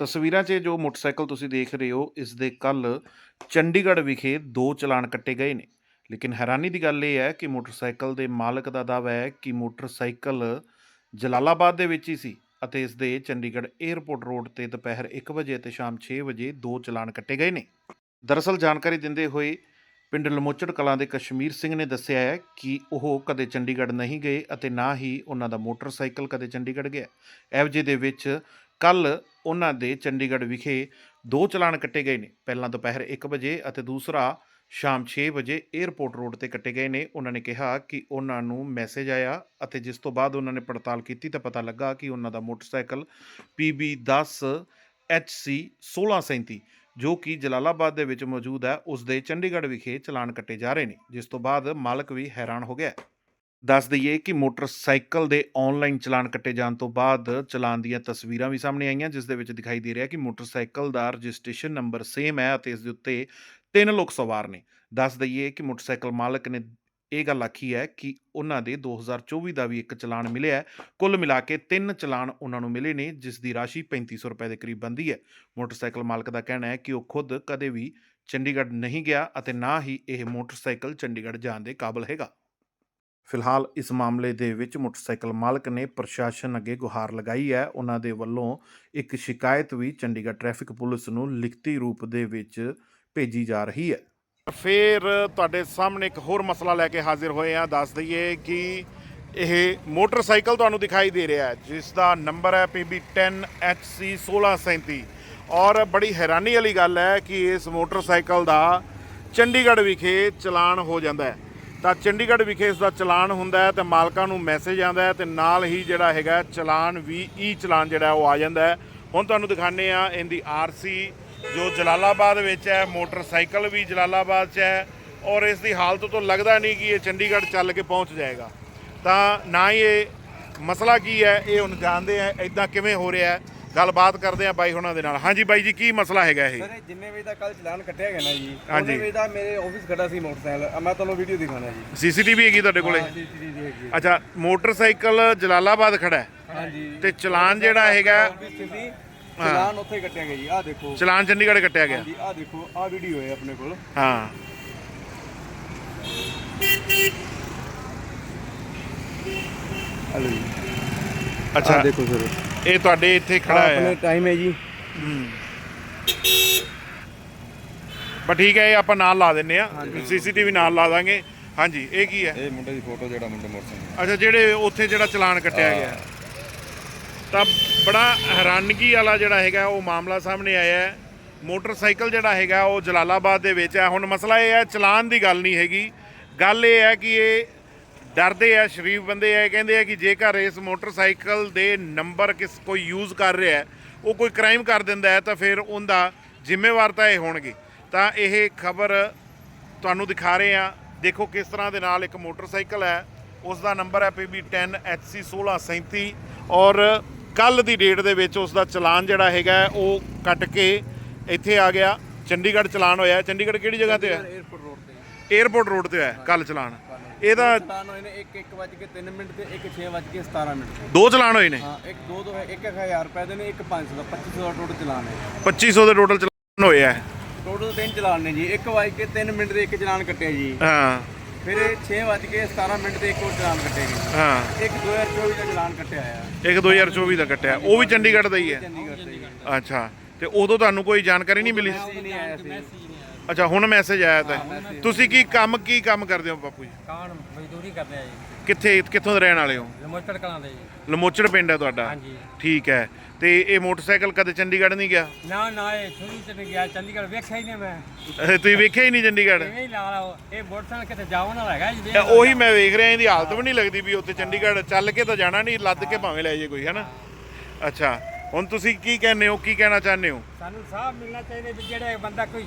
ਤਸਵੀਰਾਂ 'ਚ ਜੋ ਮੋਟਰਸਾਈਕਲ ਤੁਸੀਂ ਦੇਖ ਰਹੇ ਹੋ, ਇਸ ਦੇ ਕੱਲ ਚੰਡੀਗੜ੍ਹ ਵਿਖੇ ਦੋ ਚਲਾਨ ਕੱਟੇ ਗਏ ਨੇ। ਲੇਕਿਨ ਹੈਰਾਨੀ ਦੀ ਗੱਲ ਇਹ ਹੈ ਕਿ ਮੋਟਰਸਾਈਕਲ ਦੇ ਮਾਲਕ ਦਾ ਦਾਅਵਾ ਹੈ ਕਿ ਮੋਟਰਸਾਈਕਲ ਜਲਾਲਾਬਾਦ ਦੇ ਵਿੱਚ ਹੀ ਸੀ ਅਤੇ ਇਸ ਦੇ ਚੰਡੀਗੜ੍ਹ 에ਅਰਪੋਰਟ ਰੋਡ ਤੇ ਦੁਪਹਿਰ 1 ਵਜੇ ਅਤੇ ਸ਼ਾਮ 6 ਵਜੇ ਦੋ ਚਲਾਨ ਕੱਟੇ ਗਏ ਨੇ। ਦਰਅਸਲ ਜਾਣਕਾਰੀ ਦਿੰਦੇ ਹੋਏ ਪਿੰਡ ਲਮੋਚੜ ਕਲਾਂ ਦੇ ਕਸ਼ਮੀਰ ਸਿੰਘ ਨੇ ਦੱਸਿਆ ਹੈ ਕਿ ਉਹ ਕਦੇ ਚੰਡੀਗੜ੍ਹ ਨਹੀਂ ਗਏ ਅਤੇ ਨਾ ਹੀ ਉਹਨਾਂ ਦਾ ਮੋਟਰਸਾਈਕਲ ਕਦੇ ਚੰਡੀਗੜ੍ਹ ਗਿਆ। ਐਵਜੇ ਦੇ ਵਿੱਚ ਕੱਲ ਉਹਨਾਂ ਦੇ ਚੰਡੀਗੜ੍ਹ ਵਿਖੇ ਦੋ ਚਲਾਨ ਕੱਟੇ ਗਏ ਨੇ। ਪਹਿਲਾਂ ਦੁਪਹਿਰ 1 ਵਜੇ ਅਤੇ ਦੂਸਰਾ ਸ਼ਾਮ 6 ਵਜੇ 에ਅਰਪੋਰਟ ਰੋਡ ਤੇ ਕੱਟੇ ਗਏ ਨੇ। ਉਹਨਾਂ ਨੇ ਕਿਹਾ ਕਿ ਉਹਨਾਂ ਨੂੰ ਮੈਸੇਜ ਆਇਆ ਅਤੇ ਜਿਸ ਤੋਂ ਬਾਅਦ ਉਹਨਾਂ ਨੇ ਪੜਤਾਲ ਕੀਤੀ ਤਾਂ ਪਤਾ ਲੱਗਾ ਕਿ ਉਹਨਾਂ ਦਾ ਮੋਟਰਸਾਈਕਲ PB 10 HC 1637 ਜੋ ਕਿ ਜਲਾਲਾਬਾਦ ਦੇ ਵਿੱਚ ਮੌਜੂਦ ਹੈ, ਉਸ ਦੇ ਚੰਡੀਗੜ੍ਹ ਵਿਖੇ ਚਲਾਨ ਕੱਟੇ ਜਾ ਰਹੇ ਨੇ, ਜਿਸ ਤੋਂ ਬਾਅਦ ਮਾਲਕ ਵੀ ਹੈਰਾਨ ਹੋ ਗਿਆ ਦੱਸ ਦਈਏ ਕਿ ਮੋਟਰਸਾਈਕਲ ਦੇ ਆਨਲਾਈਨ ਚਲਾਨ ਕੱਟੇ ਜਾਣ ਤੋਂ ਬਾਅਦ ਚਲਾਨ ਦੀਆਂ ਤਸਵੀਰਾਂ ਵੀ ਸਾਹਮਣੇ ਆਈਆਂ, ਜਿਸ ਦੇ ਵਿੱਚ ਦਿਖਾਈ ਦੇ ਰਿਹਾ ਕਿ ਮੋਟਰਸਾਈਕਲ ਦਾ ਰਜਿਸਟ੍ਰੇਸ਼ਨ ਨੰਬਰ ਸੇਮ ਹੈ ਅਤੇ ਇਸ ਦੇ ਉੱਤੇ ਤਿੰਨ ਲੋਕ ਸਵਾਰ ਨੇ। ਦੱਸ ਦਈਏ ਕਿ ਮੋਟਰਸਾਈਕਲ ਮਾਲਕ ਨੇ ਇਹ ਗੱਲ ਆਖੀ ਹੈ ਕਿ ਉਹਨਾਂ ਦੇ 2024 ਦਾ ਵੀ ਇੱਕ ਚਲਾਨ ਮਿਲਿਆ ਹੈ। ਕੁੱਲ ਮਿਲਾ ਕੇ ਤਿੰਨ ਚਲਾਨ ਉਹਨਾਂ ਨੂੰ ਮਿਲੇ ਨੇ, ਜਿਸ ਦੀ ਰਾਸ਼ੀ 3500 ਰੁਪਏ ਦੇ ਕਰੀਬ ਬਣਦੀ ਹੈ। ਮੋਟਰਸਾਈਕਲ ਮਾਲਕ ਦਾ ਕਹਿਣਾ ਹੈ ਕਿ ਉਹ ਖੁਦ ਕਦੇ ਵੀ ਚੰਡੀਗੜ੍ਹ ਨਹੀਂ ਗਿਆ ਅਤੇ ਨਾ ਹੀ ਇਹ ਮੋਟਰਸਾਈਕਲ ਚੰਡੀਗੜ੍ਹ ਜਾਣ ਦੇ ਕਾਬਿਲ ਹੈਗਾ। ਫਿਲਹਾਲ ਇਸ ਮਾਮਲੇ ਦੇ ਵਿੱਚ ਮੋਟਰਸਾਈਕਲ ਮਾਲਕ ਨੇ ਪ੍ਰਸ਼ਾਸਨ ਅੱਗੇ ਗੁਹਾਰ ਲਗਾਈ ਹੈ। ਉਹਨਾਂ ਦੇ ਵੱਲੋਂ ਇੱਕ ਸ਼ਿਕਾਇਤ ਵੀ ਚੰਡੀਗੜ੍ਹ ਟ੍ਰੈਫਿਕ ਪੁਲਿਸ ਨੂੰ ਲਿਖਤੀ ਰੂਪ ਦੇ ਵਿੱਚ ਭੇਜੀ ਜਾ ਰਹੀ ਹੈ। ਫਿਰ ਤੁਹਾਡੇ ਸਾਹਮਣੇ ਇੱਕ ਹੋਰ ਮਸਲਾ ਲੈ ਕੇ ਹਾਜ਼ਰ ਹੋਏ ਆ ਦੱਸ ਦਈਏ ਕਿ ਇਹ ਮੋਟਰਸਾਈਕਲ ਤੁਹਾਨੂੰ ਦਿਖਾਈ ਦੇ ਰਿਹਾ ਹੈ, ਜਿਸ ਦਾ ਨੰਬਰ ਹੈ PB10HC 1637 ਔਰ ਬੜੀ ਹੈਰਾਨੀ ਵਾਲੀ ਗੱਲ ਹੈ ਕਿ ਇਸ ਮੋਟਰਸਾਈਕਲ ਦਾ ਚੰਡੀਗੜ੍ਹ ਵਿਖੇ ਚਲਾਨ ਹੋ ਜਾਂਦਾ ਹੈ। ਤਾਂ ਚੰਡੀਗੜ੍ਹ ਵਿਖੇ ਇਸ ਦਾ ਚਲਾਨ ਹੁੰਦਾ ਹੈ ਤੇ ਮਾਲਕਾਂ ਨੂੰ ਮੈਸੇਜ ਆਉਂਦਾ ਹੈ ਤੇ ਨਾਲ ਹੀ ਜਿਹੜਾ ਹੈਗਾ ਚਲਾਨ ਵੀ ਈ ਚਲਾਨ ਜਿਹੜਾ ਉਹ ਆ ਜਾਂਦਾ ਹੈ। ਹੁਣ ਤੁਹਾਨੂੰ ਦਿਖਾਣੇ ਆ ਇਹਦੀ ਆਰਸੀ ਜੋ ਜਲਾਲਾਬਾਦ ਵਿੱਚ ਹੈ, ਮੋਟਰਸਾਈਕਲ ਵੀ ਜਲਾਲਾਬਾਦ 'ਚ ਹੈ ਔਰ ਇਸ ਦੀ ਹਾਲਤ ਤੋਂ ਲੱਗਦਾ ਨਹੀਂ ਕਿ ਇਹ ਚੰਡੀਗੜ੍ਹ ਚੱਲ ਕੇ ਪਹੁੰਚ ਜਾਏਗਾ। ਤਾਂ ਨਾ ਹੀ ਇਹ ਮਸਲਾ ਕੀ ਹੈ, ਇਹ ਹੁਣ ਜਾਣਦੇ ਆ ਇਦਾਂ ਕਿਵੇਂ ਹੋ ਰਿਹਾ ਹੈ। ਗੱਲਬਾਤ ਕਰਦੇ ਆ ਬਾਈ ਹੁਣਾਂ ਦੇ ਨਾਲ। ਹਾਂਜੀ ਬਾਈ ਜੀ ਕੀ ਮਸਲਾ ਹੈਗਾ ਇਹ? ਸਰ ਇਹ ਜਿੰਨੇ ਵਜੇ ਦਾ ਕੱਲ ਚਲਾਨ ਕੱਟਿਆ ਗਿਆ ਨਾ ਜੀ ਹਾਂਜੀ। ਉਹਨੇ ਵਜੇ ਦਾ ਮੇਰੇ ਆਫਿਸ ਖੜਾ ਸੀ ਮੋਟਰਸਾਈਕਲ। ਆ ਮੈਂ ਤੁਹਾਨੂੰ ਵੀਡੀਓ ਦਿਖਾਣਾ ਜੀ। ਸੀਸੀਟੀਵੀ ਹੈਗੀ ਤੁਹਾਡੇ ਕੋਲੇ? CCTV ਹੈਗੀ ਹੈ। ਅੱਛਾ ਮੋਟਰਸਾਈਕਲ ਜਲਾਲਾਬਾਦ ਖੜਾ ਹੈ? ਹਾਂਜੀ। ਤੇ ਚਲਾਨ ਜਿਹੜਾ ਹੈਗਾ ਆਫਿਸ 'ਚ ਸੀ ਚਲਾਨ ਉੱਥੇ ਕੱਟਿਆ ਗਿਆ ਜੀ ਆਹ ਦੇਖੋ। ਚਲਾਨ ਚੰਡੀਗੜ੍ਹ ਕੱਟਿਆ ਗਿਆ। ਹਾਂਜੀ ਆਹ ਦੇਖੋ ਆਹ ਵੀਡੀਓ ਹੈ ਆਪਣੇ ਕੋਲ। ਹਾਂ। ਹਲੋ ਜੀ। ਅੱਛਾ। ਆਹ ਦੇਖੋ ਸਰ। ਇਹ ਤੁਹਾਡੇ ਇੱਥੇ ਖੜਾ ਆਪਣੇ ਹੈ। ਟਾਈਮ ਹੈ ਜੀ। ਬਸ ਠੀਕ ਹੈ ਇਹ ਆਪਾਂ ਨਾਲ ਲਾ ਦਿੰਨੇ ਆ ਸੀਸੀਟੀਵੀ ਨਾਲ ਲਾ ਦਾਂਗੇ। ਹਾਂਜੀ ਇਹ ਕੀ ਹੈ? ਇਹ ਮੁੰਡੇ ਦੀ ਫੋਟੋ ਜਿਹੜਾ ਮੁੰਡੇ ਮੋਟਰਸਾਈਕਲ ਅੱਛਾ ਜਿਹੜੇ ਉੱਥੇ ਜਿਹੜਾ ਚਲਾਨ ਕੱਟਿਆ ਗਿਆ। ਤਾਂ ਬੜਾ ਹੈਰਾਨਗੀ ਵਾਲਾ ਜਿਹੜਾ ਹੈਗਾ ਉਹ ਮਾਮਲਾ ਸਾਹਮਣੇ ਆਇਆ ਹੈ। ਮੋਟਰਸਾਈਕਲ ਜਿਹੜਾ ਹੈਗਾ ਉਹ ਜਲਾਲਾਬਾਦ ਦੇ ਵਿੱਚ ਹੈ। ਹੁਣ ਮਸਲਾ ਇਹ ਹੈ ਚਲਾਨ ਦੀ ਗੱਲ ਨਹੀਂ ਹੈਗੀ। ਗੱਲ ਇਹ ਹੈ ਕਿ ਇਹ ਡਰਦੇ ਆ ਸ਼ਰੀਫ ਬੰਦੇ ਆ ਕਹਿੰਦੇ ਆ ਕਿ ਜੇਕਰ ਇਸ ਮੋਟਰਸਾਈਕਲ ਦੇ ਨੰਬਰ ਕਿਸ ਕੋਈ ਯੂਜ਼ ਕਰ ਰਿਹਾ ਉਹ ਕੋਈ ਕ੍ਰਾਈਮ ਕਰ ਦਿੰਦਾ ਹੈ ਤਾਂ ਫਿਰ ਉਹਦਾ ਜ਼ਿੰਮੇਵਾਰ ਤਾਂ ਇਹ ਹੋਣਗੇ। ਤਾਂ ਇਹ ਖਬਰ ਤੁਹਾਨੂੰ ਦਿਖਾ ਰਹੇ ਆ ਦੇਖੋ ਕਿਸ ਤਰ੍ਹਾਂ ਦੇ ਨਾਲ ਇੱਕ ਮੋਟਰਸਾਈਕਲ ਹੈ ਉਸ ਦਾ ਨੰਬਰ ਹੈ ਪੀਬੀ 10 HC 1637 ਔਰ ਕੱਲ ਦੀ ਡੇਟ ਦੇ ਵਿੱਚ ਉਸ ਦਾ ਚਲਾਨ ਜਿਹੜਾ ਹੈਗਾ ਉਹ ਕੱਟ ਕੇ ਇੱਥੇ ਆ ਗਿਆ। ਚੰਡੀਗੜ੍ਹ ਚਲਾਨ ਹੋਇਆ ਚੰਡੀਗੜ੍ਹ ਕਿਹੜੀ ਜਗ੍ਹਾ ਤੇ ਹੈ? 에어ਪੋਰਟ ਰੋਡ ਤੇ 에어ਪੋਰਟ ਰੋਡ ਤੇ ਹੋਇਆ ਕੱਲ ਚਲਾਨ। ਇਹਦਾ ਚਲਾਨ ਹੋਏ ਨੇ 1 1 ਵਜ ਕੇ 3 ਮਿੰਟ ਤੇ 1 6 ਵਜ ਕੇ 17 ਮਿੰਟ ਤੇ। ਦੋ ਚਲਾਨ ਹੋਏ ਨੇ? ਹਾਂ ਇੱਕ ਦੋ ਦੋ ਹੈ ਇੱਕ 1000 ਰੁਪਏ ਦੇ ਨੇ ਇੱਕ 500 ਦਾ 2500 ਦਾ ਟੋਟਲ ਚਲਾਨ ਹੈ। 2500 ਦੇ ਟੋਟਲ ਚਲਾਨ ਹੋਏ ਆ। ਟੋਟਲ ਤਿੰਨ ਚਲਾਨ ਨੇ ਜੀ 1 ਵਜ ਕੇ 3 ਮਿੰਟ ਦੇ ਇੱਕ ਚਲਾਨ ਕੱਟਿਆ ਜੀ। ਹਾਂ। ਫਿਰ ਇਹ 6 ਵਜ ਕੇ 17 ਮਿੰਟ ਤੇ ਇੱਕ ਹੋਰ ਚਲਾਨ ਕੱਟਿਆ ਜੀ ਹਾਂ। ਇੱਕ 2024 ਦਾ ਚਲਾਨ ਕੱਟਿਆ ਆ ਇੱਕ 2024 ਦਾ ਕੱਟਿਆ। ਉਹ ਵੀ ਚੰਡੀਗੜ੍ਹ ਦਾ ਹੀ ਹੈ। ਚੰਡੀਗੜ੍ਹ ਤੇ ਜੀ ਅੱਛਾ। ਤੇ ਉਦੋਂ ਤੁਹਾਨੂੰ ਕੋਈ ਜਾਣਕਾਰੀ ਨਹੀਂ ਮਿਲੀ? ਨਹੀਂ ਆਇਆ ਸੀ ਅੱਛਾ ਹੁਣ ਮੈਸੇਜ ਆਇਆ ਤਾਂ। ਤੁਸੀਂ ਕੀ ਕੰਮ ਕੀ ਕੰਮ ਕਰਦੇ ਹੋ ਬਾਪੂ ਜੀ? ਕਾਣ? ਮਜ਼ਦੂਰੀ ਕਰਦੇ ਆ ਜੀ। ਕਿੱਥੇ ਕਿੱਥੋਂ ਦੇ ਰਹਿਣ ਵਾਲੇ ਹੋ? ਲਮੋਚੜ ਕਲਾਂ ਦੇ ਜੀ। ਲਮੋਚੜ ਪਿੰਡ ਹੈ ਤੁਹਾਡਾ? ਹਾਂਜੀ। ਠੀਕ ਹੈ। ਤੇ ਇਹ ਮੋਟਰਸਾਈਕਲ ਕਦੇ ਚੰਡੀਗੜ੍ਹ ਨਹੀਂ ਗਿਆ? ਨਾ ਨਾ ਇਹ ਸ਼ੁਰੂ ਚ ਨਹੀਂ ਗਿਆ। ਚੰਡੀਗੜ੍ਹ ਵੇਖਿਆ ਹੀ ਨਹੀਂ ਮੈਂ। ਅਹ ਤੁਸੀਂ ਵੇਖਿਆ ਹੀ ਨਹੀਂ ਚੰਡੀਗੜ੍ਹ? ਇਵੇਂ ਹੀ ਲਾ ਲਾ ਇਹ ਮੋਟਰਸਾਈਕਲ ਕਿਤੇ ਜਾਉਣ ਵਾਲਾ ਹੈਗਾ ਜੀ ਇਹ ਉਹੀ ਮੈਂ ਵੇਖ ਰਿਹਾ ਇਹਦੀ ਹਾਲਤ ਵੀ ਨਹੀਂ ਲੱਗਦੀ ਵੀ ਉੱਥੇ ਚੰਡੀਗੜ੍ਹ ਚੱਲ ਕੇ ਤਾਂ ਜਾਣਾ ਨਹੀਂ ਲੱਦ ਕੇ ਭਾਵੇਂ ਲੈ ਜੇ ਕੋਈ ਹੈਨਾ ਅੱਛਾ ਹੁਣ ਤੁਸੀਂ ਕੀ ਕਹਿੰਦੇ ਹੋ ਕੀ ਕਹਿਣਾ ਚਾਹੁੰਦੇ ਹੋ? ਸਾਨੂੰ ਸਾਹ ਮਿਲਣਾ ਚਾਹੀਦਾ ਵੀ ਜਿਹੜਾ ਬੰਦਾ ਕੋਈ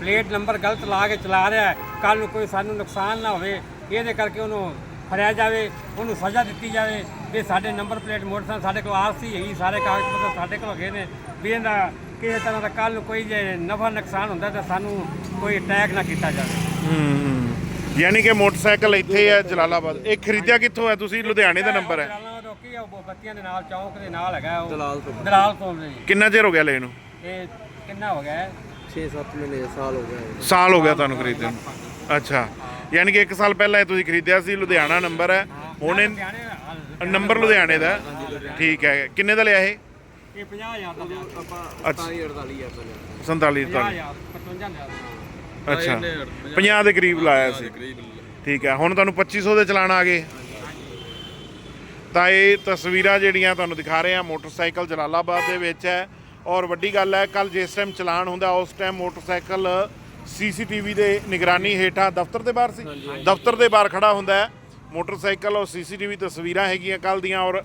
ਪਲੇਟ ਨੰਬਰ ਗਲਤ ਲਾ ਕੇ ਚਲਾ ਰਿਹਾ ਕੱਲ ਨੂੰ ਕੋਈ ਸਾਨੂੰ ਨੁਕਸਾਨ ਨਾ ਹੋਵੇ ਇਹਦੇ ਕਰਕੇ ਉਹਨੂੰ ਫੜਿਆ ਜਾਵੇ ਉਹਨੂੰ ਸਜ਼ਾ ਦਿੱਤੀ ਜਾਵੇ। ਵੀ ਸਾਡੇ ਨੰਬਰ ਪਲੇਟ ਮੋਟਰਸਾਈਕਲ ਸਾਡੇ ਕੋਲ ਆਰਸੀ ਹੈਗੀ ਸਾਰੇ ਕਾਗਜ਼ ਪੱਤਰ ਸਾਡੇ ਕੋਲ ਹੈਗੇ ਨੇ। ਵੀ ਇਹਦਾ ਕਿਸੇ ਤਰ੍ਹਾਂ ਦਾ ਕੱਲ ਨੂੰ ਕੋਈ ਜੇ ਨਫਾ ਨੁਕਸਾਨ ਹੁੰਦਾ ਤਾਂ ਸਾਨੂੰ ਕੋਈ ਅਟੈਕ ਨਾ ਕੀਤਾ ਜਾਵੇ। ਯਾਨੀ ਕਿ ਮੋਟਰਸਾਈਕਲ ਇੱਥੇ ਹੈ ਜਲਾਲਾਬਾਦ। ਇਹ ਖਰੀਦਿਆ ਕਿੱਥੋਂ ਹੈ? ਤੁਸੀਂ ਲੁਧਿਆਣੇ ਦਾ ਨੰਬਰ ਹੈ। ਜਲਾਲਾਬਾਦ ਰੋਕੀ ਉਹ ਬੱਤੀਆਂ ਦੇ ਨਾਲ ਚੌਂਕ ਦੇ ਨਾਲ ਹੈਗਾ ਉਹ। ਦਲਾਲ ਤੋਂ। ਦਲਾਲ ਤੋਂ ਜੀ ਕਿੰਨਾ ਚਿਰ ਹੋ ਗਿਆ ਲੈਣ ਨੂੰ? ਇਹ ਕਿੰਨਾ ਹੋ ਗਿਆ 6-7 ਮਹੀਨੇ ਸਾਲ ਹੋ ਗਿਆ ਸਾਲ ਹੋ ਗਿਆ ਤੁਹਾਨੂੰ ਖਰੀਦਣ ਨੂੰ। ਅੱਛਾ। ਯਾਨੀ ਕਿ 1 ਸਾਲ ਪਹਿਲਾਂ ਇਹ ਤੁਸੀਂ ਖਰੀਦਿਆ ਸੀ ਲੁਧਿਆਣਾ ਨੰਬਰ ਹੈ। ਹੁਣ ਇਹ ਨੰਬਰ ਲੁਧਿਆਣੇ ਦਾ ਹੈ। ਠੀਕ ਹੈ। ਕਿੰਨੇ ਦਾ ਲਿਆ ਇਹ? ਇਹ 50000 ਦਾ ਲਿਆ। ਆਪਾਂ ਅੱਛਾ। 47 ਹਜ਼ਾਰ ਦਾ ਲਿਆ। 47 ਦਾ 50000 55000 ਅੱਛਾ। 50 ਦੇ ਕਰੀਬ ਲਾਇਆ ਸੀ। ਠੀਕ ਹੈ। ਹੁਣ ਤੁਹਾਨੂੰ 2500 ਦੇ ਚਲਾਨ ਆ ਗਏ। ਤਾਂ ਇਹ ਤਸਵੀਰਾਂ ਜਿਹੜੀਆਂ ਤੁਹਾਨੂੰ ਦਿਖਾ ਰਹੇ ਆ ਮੋਟਰਸਾਈਕਲ ਜਲਾਲਾਬਾਦ ਦੇ ਵਿੱਚ ਹੈ। ਔਰ ਵੱਡੀ ਗੱਲ ਹੈ ਕੱਲ ਜਿਸ ਟਾਈਮ ਚਲਾਨ ਹੁੰਦਾ ਉਸ ਟਾਈਮ ਮੋਟਰਸਾਈਕਲ ਸੀਸੀਟੀਵੀ ਦੇ ਨਿਗਰਾਨੀ ਹੇਠਾਂ ਦਫ਼ਤਰ ਦੇ ਬਾਹਰ ਸੀ। ਦਫ਼ਤਰ ਦੇ ਬਾਹਰ ਖੜਾ ਹੁੰਦਾ ਹੈ। ਮੋਟਰਸਾਈਕਲ ਔਰ ਸੀਸੀਟੀਵੀ ਤਸਵੀਰਾਂ ਹੈਗੀਆਂ ਕੱਲ ਦੀਆਂ ਔਰ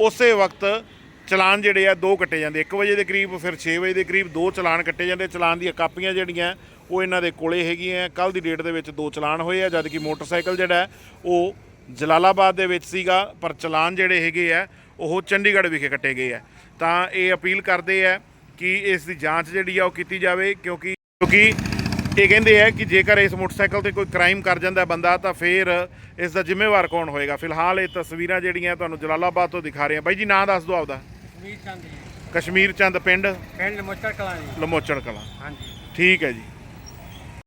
ਉਸੇ ਵਕਤ ਚਲਾਨ ਜਿਹੜੇ ਆ ਦੋ ਕੱਟੇ ਜਾਂਦੇ। 1 ਵਜੇ ਦੇ ਕਰੀਬ ਫਿਰ 6 ਵਜੇ ਦੇ ਕਰੀਬ ਦੋ ਚਲਾਨ ਕੱਟੇ ਜਾਂਦੇ। ਚਲਾਨ ਦੀਆਂ ਕਾਪੀਆਂ ਜਿਹੜੀਆਂ ਉਹ ਇਹਨਾਂ ਦੇ ਕੋਲੇ ਹੈਗੀਆਂ ਕੱਲ ਦੀ ਡੇਟ ਦੇ ਵਿੱਚ ਦੋ ਚਲਾਨ ਹੋਏ ਆ ਜਦ ਕਿ ਮੋਟਰਸਾਈਕਲ ਜਿਹੜਾ ਉਹ ਜਲਾਲਾਬਾਦ ਦੇ ਵਿੱਚ ਸੀਗਾ ਪਰ ਚਲਾਨ ਜਿਹੜੇ ਹੈਗੇ ਆ ਉਹ ਚੰਡੀਗੜ੍ਹ ਵਿਖੇ ਕੱਟੇ ਗਏ ਆ। ਤਾਂ ਇਹ ਅਪੀਲ ਕਰਦੇ ਆ ਕਿ ਇਸ ਦੀ ਜਾਂਚ ਜਿਹੜੀ ਆ ਉਹ ਕੀਤੀ ਜਾਵੇ ਕਿਉਂਕਿ ਕਿਉਂਕਿ ਇਹ ਕਹਿੰਦੇ ਆ ਕਿ ਜੇਕਰ ਇਸ ਮੋਟਰਸਾਈਕਲ ਤੇ ਕੋਈ ਕ੍ਰਾਈਮ ਕਰ ਜਾਂਦਾ ਬੰਦਾ ਤਾਂ ਫਿਰ ਇਸ ਦਾ ਜ਼ਿੰਮੇਵਾਰ ਕੌਣ ਹੋਏਗਾ? ਫਿਲਹਾਲ ਇਹ ਤਸਵੀਰਾਂ ਜਿਹੜੀਆਂ ਤੁਹਾਨੂੰ ਜਲਾਲਾਬਾਦ ਤੋਂ ਦਿਖਾ ਰਹੇ ਆ ਬਾਈ ਜੀ ਨਾਂ ਦੱਸ ਦਿਓ ਆਪਦਾ। ਕਸ਼ਮੀਰ ਚੰਦ ਜੀ। ਕਸ਼ਮੀਰ ਚੰਦ ਪਿੰਡ? ਪਿੰਡ ਮੁੱਚੜ ਕਲਾਂ ਜੀ। ਲਮੋਚਣ ਕਲਾਂ। ਹਾਂਜੀ। ਠੀਕ ਹੈ ਜੀ।